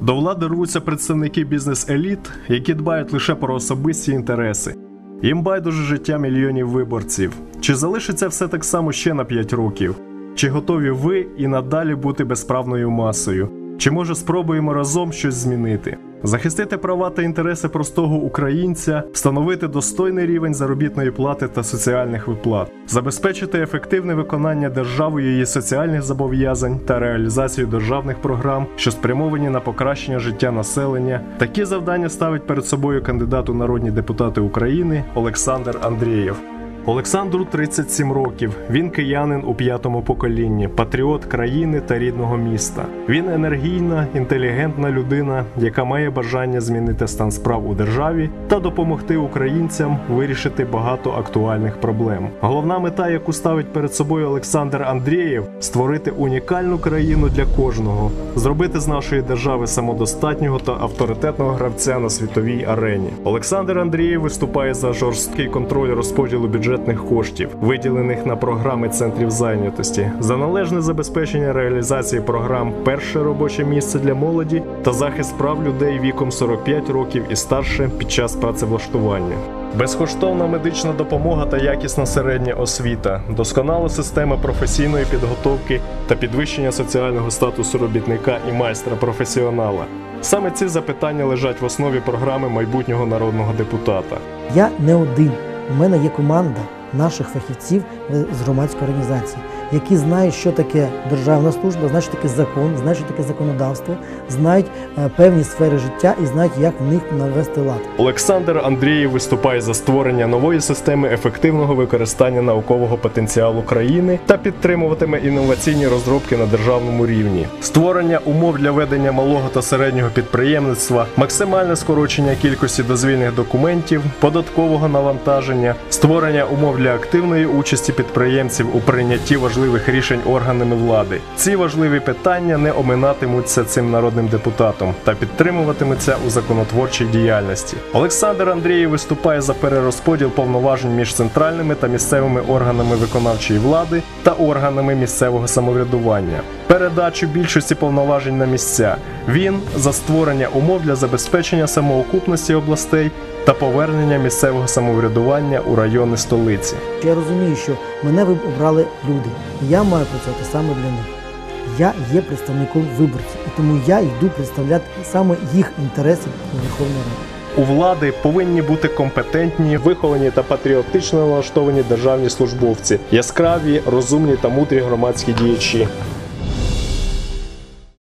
До влади рвуться представники бізнес-еліт, які дбають лише про особисті інтереси. Їм байдуже життя мільйонів виборців. Чи залишиться все так само ще на 5 років? Чи готові ви і надалі бути безправною масою? Чи може спробуємо разом щось змінити? Захистити права та інтереси простого українця, встановити достойний рівень заробітної плати та соціальних виплат, забезпечити ефективне виконання державою її соціальних зобов'язань та реалізацію державних програм, що спрямовані на покращення життя населення. Такі завдання ставить перед собою кандидат у народні депутати України Олександр Андрієв. Олександру 37 років. Він киянин у п'ятому поколінні, патріот країни та рідного міста. Він енергійна, інтелігентна людина, яка має бажання змінити стан справ у державі та допомогти українцям вирішити багато актуальних проблем. Головна мета, яку ставить перед собою Олександр Андрієв, створити унікальну країну для кожного, зробити з нашої держави самодостатнього та авторитетного гравця на світовій арені. Олександр Андрієв виступає за жорсткий контроль розподілу бюджетних коштів, виділених на програми центрів зайнятості, за належне забезпечення реалізації програм Перше робоче місце для молоді та захист прав людей віком 45 років і старше під час працевлаштування. Безкоштовна медична допомога та якісна середня освіта, досконала система професійної підготовки та підвищення соціального статусу робітника і майстра професіонала. Саме ці запитання лежать в основі програми майбутнього народного депутата. Я не один. У мене є команда наших фахівців з громадської організації, які знають, що таке державна служба, знають, що таке закон, знають, що таке законодавство, знають е, певні сфери життя і знають, як в них навести лад. Олександр Андрієв виступає за створення нової системи ефективного використання наукового потенціалу країни та підтримуватиме інноваційні розробки на державному рівні, створення умов для ведення малого та середнього підприємництва, максимальне скорочення кількості дозвільних документів, податкового навантаження, створення умов для активної участі підприємців у прийнятті важливих рішень органами влади. Ці важливі питання не оминатимуться цим народним депутатом та підтримуватимуться у законотворчій діяльності. Олександр Андрієв виступає за перерозподіл повноважень між центральними та місцевими органами виконавчої влади та органами місцевого самоврядування, передачу більшості повноважень на місця. Він за створення умов для забезпечення самоокупності областей та повернення місцевого самоврядування у райони столиці. Я розумію, що мене обрали люди, я маю працювати саме для них. Я є представником виборців, і тому я йду представляти саме їх інтереси у Верховній Раді. У влади повинні бути компетентні, виховані та патріотично налаштовані державні службовці, яскраві, розумні та мудрі громадські діячі.